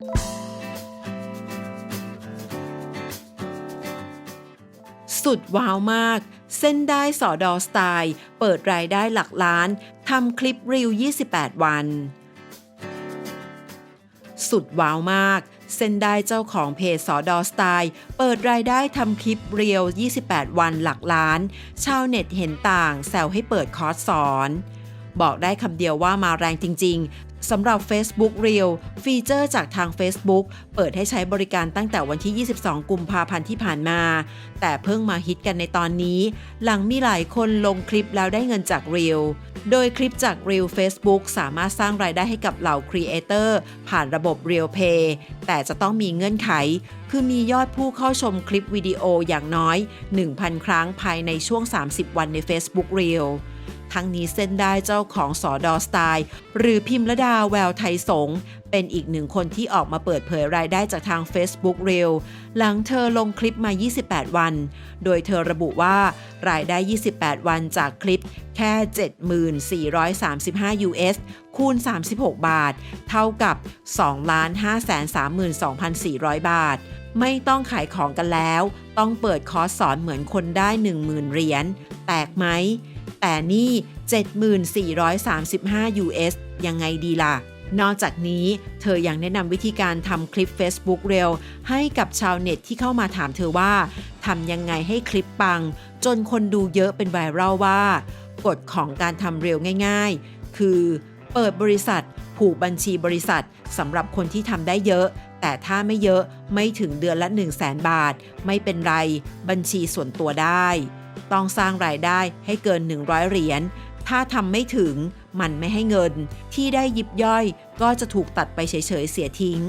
สุดว้าวมาก เส้นได้สอดอสไตล์ เปิดรายได้หลักล้านทำคลิปรีว28 วัน สุดว้าวมาก เส้นได้เจ้าของเพจสอดอสไตล์ เปิดรายได้ทำคลิปเรียว 28 วันหลักล้าน ชาวเน็ตเห็นต่างแซวให้เปิดคอร์สสอน บอกได้คำเดียวว่ามาแรงจริง ๆ สำหรับ Facebook Reel ฟีเจอร์จากทาง Facebook เปิดให้ใช้บริการตั้งแต่วันที่ 22 กุมภาพันธ์ที่ผ่านมา แต่เพิ่งมาฮิตกันในตอนนี้ หลังมีหลายคนลงคลิปแล้วได้เงินจาก Reel โดยคลิปจาก Reel Facebook สามารถสร้างรายได้ให้กับเหล่าครีเอเตอร์ผ่านระบบ Reel Pay แต่จะต้องมีเงื่อนไข คือมียอดผู้เข้าชมคลิปวิดีโออย่างน้อย 1,000 ครั้งภายในช่วง 30 วันใน Facebook Reel ทั้งนี้เส้นได้เจ้าของสอดอสไตล์ หรือพิมระดาแววไทยสงเป็นอีกหนึ่งคนที่ออกมาเปิดเผยรายได้จากทาง Facebook Reel หลังเธอลงคลิปมา 28 วัน โดยเธอระบุว่ารายได้ 28 วันจากคลิปแค่ 7435 US คูณ 36 บาท เท่ากับ 2,532,400 บาท ไม่ต้องขายของกันแล้ว ต้องเปิดคอร์สสอนเหมือนคนได้ 10,000 เหรียญ แตกไหม แต่นี่ 7435 US ยังไงดีล่ะ นอกจากนี้เธอยังแนะนำวิธีการทำคลิป Facebook เร็ว ให้กับชาวเน็ตที่เข้ามาถามเธอว่าทำยังไงให้คลิปปัง จนคนดูเยอะเป็นไวรัลว่ากฎของการทำเร็วง่าย ๆ คือเปิดบริษัท ผูกบัญชีบริษัทสำหรับคนที่ทำได้เยอะ แต่ถ้าไม่เยอะไม่ถึงเดือนละ 1 0 0 0 0แบาท ไม่เป็นไร บัญชีส่วนตัวได้ ต้องสร้างรายได้ให้เกิน 100 เหรียญ ถ้าทำไม่ถึงมันไม่ให้เงิน ที่ได้ยิบย่อยก็จะถูกตัดไปเฉยๆเสียทิ้ง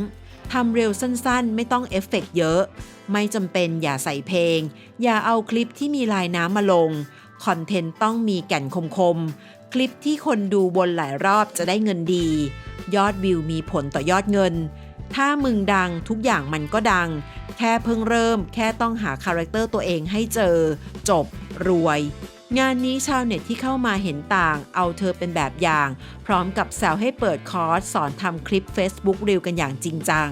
ทำเร็วสั้นๆ ไม่ต้องเอฟเฟกต์เยอะ ไม่จำเป็นอย่าใส่เพลง อย่าเอาคลิปที่มีลายน้ำมาลง คอนเทนต์ต้องมีแก่นคมๆ คลิปที่คนดูวนหลายรอบจะได้เงินดี ยอดวิวมีผลต่อยอดเงิน ถ้ามึงดังทุกอย่างมันก็ดัง แค่เพิ่งเริ่ม แค่ต้องหาคาแรคเตอร์ตัวเองให้เจอ จบ รวย งานนี้ชาวเน็ตที่เข้ามาเห็นต่าง เอาเธอเป็นแบบอย่าง พร้อมกับแซวให้เปิดคอร์สสอนทำคลิป Facebook รีวกันอย่างจริงจัง